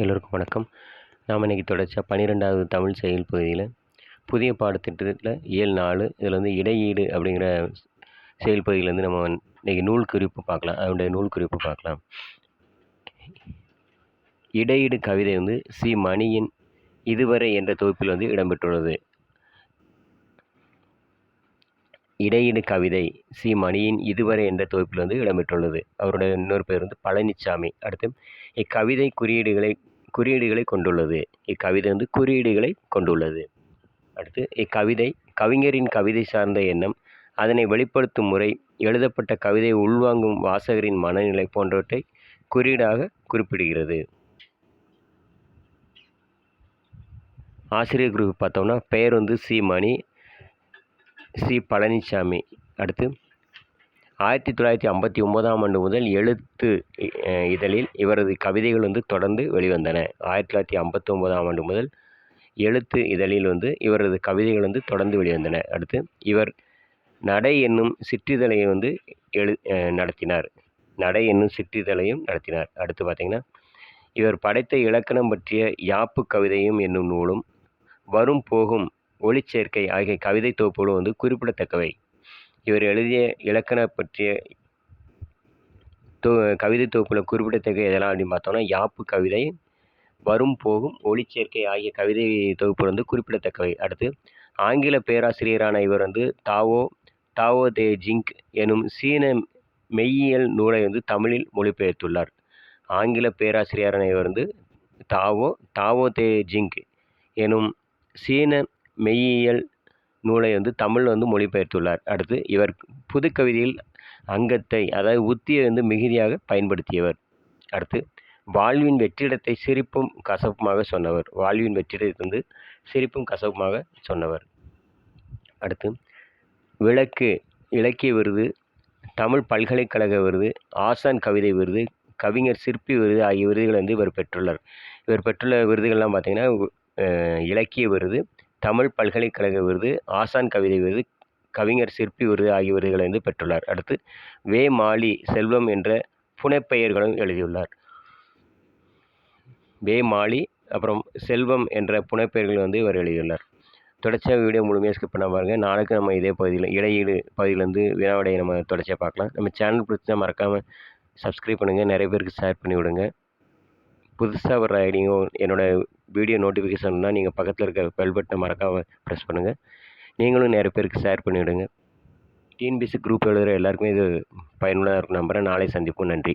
எல்லோருக்கும் வணக்கம். நாம் இன்றைக்கி தொடர்ச்சியாக பன்னிரெண்டாவது தமிழ் செயல் பகுதியில் புதிய பாடத்திட்டத்தில் ஏழு நாலு இதில் வந்து இடையீடு அப்படிங்கிற செயல் பகுதியிலேருந்து நம்ம இன்றைக்கி நூல் குறிப்பு பார்க்கலாம். அதனுடைய நூல் குறிப்பு பார்க்கலாம். இடையீடு கவிதை வந்து சி மணியின் இதுவரை என்ற தொகுப்பில் வந்து இடம்பெற்றுள்ளது. இடையீடு கவிதை சி. மணியின் இதுவரை என்ற தொகுப்பில் வந்து இடம்பெற்றுள்ளது. அவருடைய இன்னொரு பேர் வந்து பழனிச்சாமி. அடுத்து இக்கவிதை குறியீடுகளை குறியீடுகளை கொண்டுள்ளது. இக்கவிதை வந்து குறியீடுகளை கொண்டுள்ளது. அடுத்து இக்கவிதை கவிஞரின் கவிதை சார்ந்த எண்ணம் அதனை வெளிப்படுத்தும் முறை எழுதப்பட்ட கவிதை உள்வாங்கும் வாசகரின் மனநிலை போன்றவற்றை குறியீடாக குறிப்பிடுகிறது. ஆசிரியர் குரூப் பார்த்தோம்னா பெயர் வந்து சி. மணி சி. பழனிசாமி அடுத்து ஆயிரத்தி தொள்ளாயிரத்தி ஐம்பத்தி ஒம்போதாம் ஆண்டு முதல் எழுத்து இதழில் இவரது கவிதைகள் வந்து தொடர்ந்து வெளிவந்தன. ஆயிரத்தி தொள்ளாயிரத்தி ஐம்பத்தி ஒம்போதாம் ஆண்டு முதல் எழுத்து இதழில் வந்து இவரது கவிதைகள் வந்து தொடர்ந்து வெளிவந்தன. அடுத்து இவர் நடை என்னும் சிற்றிதழை வந்து எழு நடத்தினார். நடை என்னும் சிற்றிதழையும் நடத்தினார். அடுத்து பார்த்திங்கன்னா இவர் படைத்த இலக்கணம் பற்றிய யாப்பு கவிதையும் என்னும் நூலும் வரும் போகும் ஒளிச்சேர்க்கை ஆகிய கவிதை தொகுப்புகளும் வந்து குறிப்பிடத்தக்கவை. இவர் எழுதிய இலக்கண பற்றிய தொ கவிதை தொகுப்பில் குறிப்பிடத்தக்க எதெல்லாம் அப்படின்னு பார்த்தோம்னா யாப்பு கவிதை வரும் போகும் ஒளிச்சேர்க்கை ஆகிய கவிதை தொகுப்பு வந்து குறிப்பிடத்தக்கவை. அடுத்து ஆங்கில பேராசிரியரான இவர் வந்து தாவோ தாவோ தே ஜிங்க் எனும் சீன மெய்யியல் நூலை வந்து தமிழில் மொழிபெயர்த்துள்ளார். ஆங்கில பேராசிரியரான இவர் வந்து தாவோ தாவோ தே ஜிங்க் எனும் சீன மெய்யியல் நூலை வந்து தமிழ் வந்து மொழிபெயர்த்துள்ளார். அடுத்து இவர் புதுக்கவிதையில் அங்கத்தை அதாவது உத்தியை வந்து மிகுதியாக பயன்படுத்தியவர். அடுத்து வாழ்வின் வெற்றிடத்தை சிரிப்பும் கசப்புமாக சொன்னவர். வாழ்வின் வெற்றிடத்தை வந்து சிரிப்பும் கசப்புமாக சொன்னவர். அடுத்து விளக்கு இலக்கிய விருது தமிழ் பல்கலைக்கழக விருது ஆசான் கவிதை விருது கவிஞர் சிற்பி விருது ஆகிய விருதுகளை வந்து இவர் பெற்றுள்ளார். இவர் பெற்றுள்ள விருதுகள்லாம் பார்த்திங்கன்னா இலக்கிய விருது தமிழ் பல்கலைக்கழக விருது ஆசான் கவிதை விருது கவிஞர் சிற்பி விருது ஆகிய விருதுகளை வந்து பெற்றுள்ளார். அடுத்து வே. மாலி செல்வம் என்ற புனைப்பெயர்களும் எழுதியுள்ளார். வே. மாலி அப்புறம் செல்வம் என்ற புனைப்பெயர்கள் வந்து இவர் எழுதியுள்ளார். தொடர்ச்சியாக வீடியோ முழுமையாக ஸ்கிப் பண்ண பாருங்கள் நாளைக்கு நம்ம இதே பகுதியில் இடையீடு பகுதியிலேருந்து வினாவிடையை நம்ம தொடர்ச்சியாக பார்க்கலாம். நம்ம சேனல் பிடிச்சா மறக்காமல் சப்ஸ்கிரைப் பண்ணுங்கள் நிறைய பேருக்கு ஷேர் பண்ணி விடுங்க புதுசாக வர்ற ஐடியும் என்னோடய வீடியோ நோட்டிஃபிகேஷன்னால் நீங்கள் பக்கத்தில் இருக்க பெல் பட்டனை மறக்காமல் ப்ரெஸ் பண்ணுங்கள் நீங்களும் நிறைய பேருக்கு ஷேர் பண்ணிவிடுங்க. டிஎன்பிசி குரூப் எழுதுகிற எல்லாருக்குமே இது பயனுள்ளதாக இருக்கும் நம்புகிறேன் நாளை சந்திப்போம். நன்றி.